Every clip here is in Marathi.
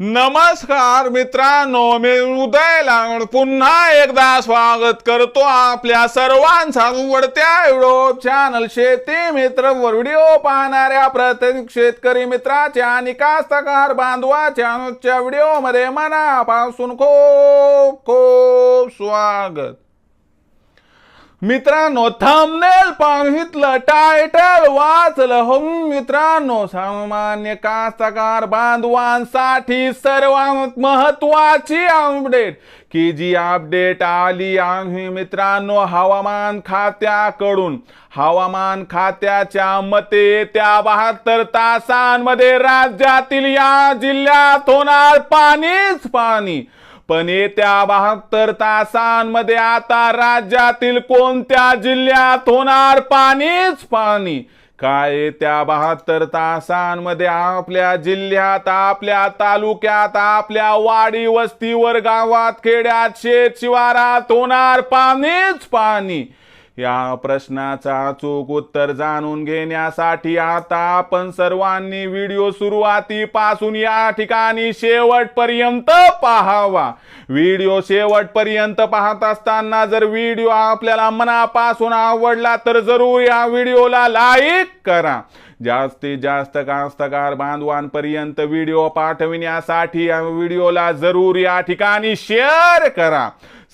नमस्कार मित्रांनो मी उदय लांगड. पुन्हा एकदा स्वागत करतो आपल्या सर्वांचा आवडत्या युट्यूब चॅनल शेती मित्र व्हिडिओ पाहणाऱ्या प्रत्येक शेतकरी मित्राच्या आणि कास्तकार बांधवाच्या व्हिडिओमध्ये मनापासून खूप खूप स्वागत. मित्रांनो थंबनेल पाहितलं टायटल वाचलं. हो मित्रांनो सामान्य कास्तकार बांधवांसाठी सर्वात महत्वाची अपडेट की जी अपडेट आली आम्ही मित्रांनो हवामान खात्याकडून. हवामान खात्याच्या मते त्या बहात्तर तासांमध्ये राज्यातील या जिल्ह्यात होणार पाणीच पाणी. पण येत्या बहात्तर तासांमध्ये आता राज्यातील कोणत्या जिल्ह्यात होणार पाणीच पाणी? काय येत्या बहात्तर तासांमध्ये आपल्या जिल्ह्यात आपल्या तालुक्यात आपल्या वाडी वस्तीवर गावात खेड्यात शेत शिवारात होणार पाणीच पाणी? या प्रश्नाचा अचूक उत्तर जाणून घेण्यासाठी आता आपण सर्वांनी व्हिडिओ सुरुवातीपासून या ठिकाणी शेवटपर्यंत पाहावा. व्हिडिओ शेवटपर्यंत पाहत असताना जर व्हिडिओ आपल्याला मनापासून आवडला तर जरूर या व्हिडिओला लाईक करा. जास्तीत जास्त कास्तकार बांधवांपर्यंत व्हिडिओ पाठविण्यासाठी या व्हिडिओला जरूर या ठिकाणी शेअर करा.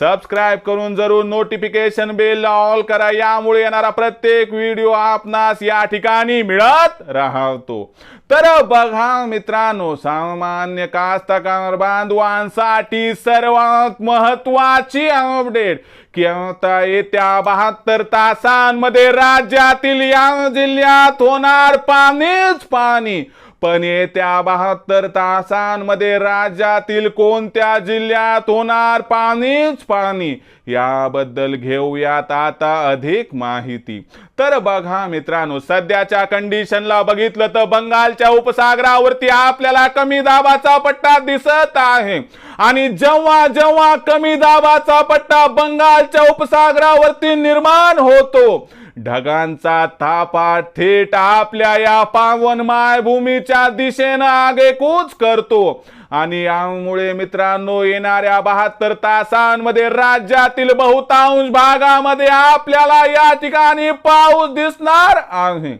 सबस्क्राईब करून जरूर नोटिफिकेशन बेल ऑल करा. यामुळे येणारा प्रत्येक व्हिडिओ आपणास या ठिकाणी मिळत राहतो. तर बघा मित्रांनो सामान्य कास्तकार बांधवांसाठी सर्वात महत्वाची अपडेट की आता येत्या बहात्तर तासांमध्ये राज्यातील या जिल्ह्यात होणार पाणीच पाणी. पण येत्या बहात्तर तासांमध्ये राज्यातील कोणत्या जिल्ह्यात होणार पाणीच पाणी? याबद्दल घेऊयात आता अधिक माहिती. तर बघा मित्रांनो सध्याच्या कंडिशनला बघितलं तर बंगालच्या उपसागरावरती आपल्याला कमी दाबाचा पट्टा दिसत आहे. आणि जेव्हा जेव्हा कमी दाबाचा पट्टा बंगालच्या उपसागरावरती निर्माण होतो ढगांचा थापा थेट आपल्या या पावन मायभूमीच्या दिशेनं आगेकूच करतो. आणि यामुळे मित्रांनो येणाऱ्या बहात्तर तासांमध्ये राज्यातील बहुतांश भागामध्ये आपल्याला या ठिकाणी पाऊस दिसणार आहे.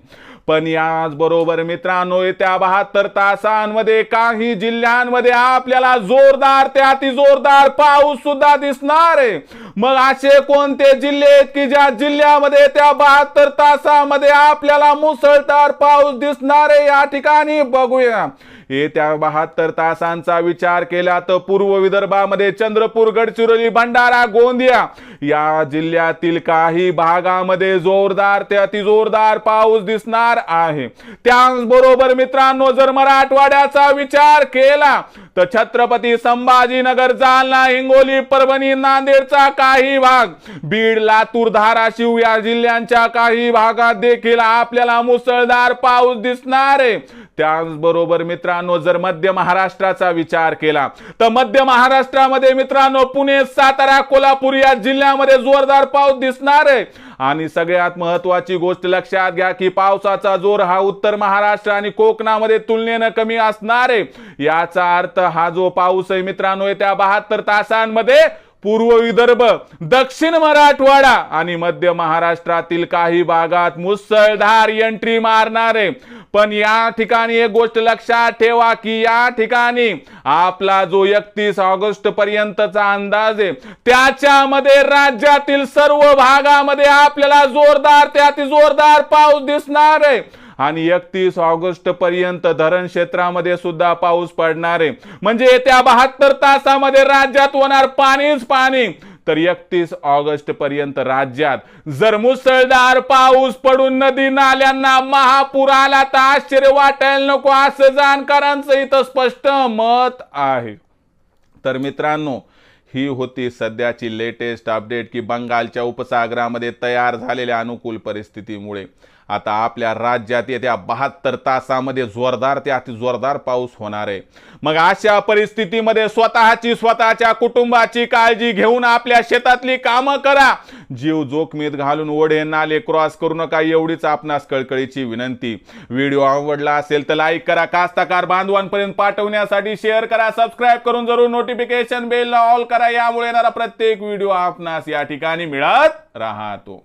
पण याच बरोबर मित्रांनो येत्या बहात्तर तासांमध्ये काही जिल्ह्यांमध्ये आपल्याला जोरदार ते अति जोरदार पाऊस सुद्धा दिसणार आहे. मग असे कोणते जिल्हे आहेत की ज्या जिल्ह्यामध्ये त्या बहात्तर तासामध्ये आपल्याला मुसळधार पाऊस दिसणार आहे? या ठिकाणी बघूया. येत्या बहात्तर तासांचा विचार केला तर पूर्व विदर्भामध्ये चंद्रपूर गडचिरोली भंडारा गोंदिया या जिल्ह्यातील काही भागामध्ये जोरदार ते अतिजोरदार पाऊस दिसणार आहे. त्याचबरोबर मित्रांनो जर मराठवाड्याचा विचार केला तर छत्रपती संभाजीनगर जालना हिंगोली परभणी नांदेडचा काही भाग बीड लातूर धाराशिव या जिल्ह्यांच्या काही भागात देखील आपल्याला मुसळधार पाऊस दिसणार आहे. त्याचबरोबर मित्रांनो जर मध्य महाराष्ट्राचा विचार केला तर मध्य महाराष्ट्रामध्ये मित्रांनो पुणे सातारा कोल्हापूर या जिल्ह्यामध्ये जोरदार पाऊस दिसणार आहे. आणि सगळ्यात महत्वाची गोष्ट लक्षात घ्या की पावसाचा जोर हा उत्तर महाराष्ट्र आणि कोकणामध्ये तुलनेनं कमी असणार आहे. याचा अर्थ हा जो पाऊस आहे मित्रांनो त्या बहात्तर तासांमध्ये पूर्व विदर्भ दक्षिण मराठवाडा आणि मध्य महाराष्ट्रातील काही भागात मुसळधार एंट्री मारणार. आहे पण या ठिकाणी एक गोष्ट लक्षात ठेवा की या ठिकाणी आपला जो एकतीस ऑगस्ट पर्यंतचा अंदाज आहे त्याच्यामध्ये राज्यातील सर्व भागामध्ये आपल्याला जोरदार ते अति जोरदार पाऊस दिसणार आहे. आणि एकतीस ऑगस्ट पर्यंत धरण क्षेत्रामध्ये सुद्धा पाऊस पडणार आहे. म्हणजे येत्या बहात्तर तासामध्ये राज्यात होणार पाणीच पाणी. तर एकतीस ऑगस्ट पर्यंत राज्यात जर मुसळधार पाऊस पडून नदी नाल्यांना महापूर आला तर आश्चर्य वाटायला नको असं जाणकारांचं इथं स्पष्ट मत आहे. तर मित्रांनो ही होती सध्याची लेटेस्ट अपडेट की बंगालच्या उपसागरामध्ये तयार झालेल्या अनुकूल परिस्थितीमुळे. आता आपल्या राज्यात येत्या बहात्तर तासामध्ये जोरदार ते अति जोरदार पाऊस होणार आहे. मग अशा परिस्थितीमध्ये स्वतःची स्वतःच्या कुटुंबाची काळजी घेऊन आपल्या शेतातली कामं करा. जीव जोखमीत घालून ओढे नाले क्रॉस करू नका एवढीच आपणास कळकळीची विनंती. व्हिडिओ आवडला असेल तर लाईक करा कास्तकार बांधवांपर्यंत पाठवण्यासाठी शेअर करा सबस्क्राईब करून जरूर नोटिफिकेशन बेलला ऑल करा. यामुळे येणारा प्रत्येक व्हिडिओ आपणास या ठिकाणी मिळत राहतो.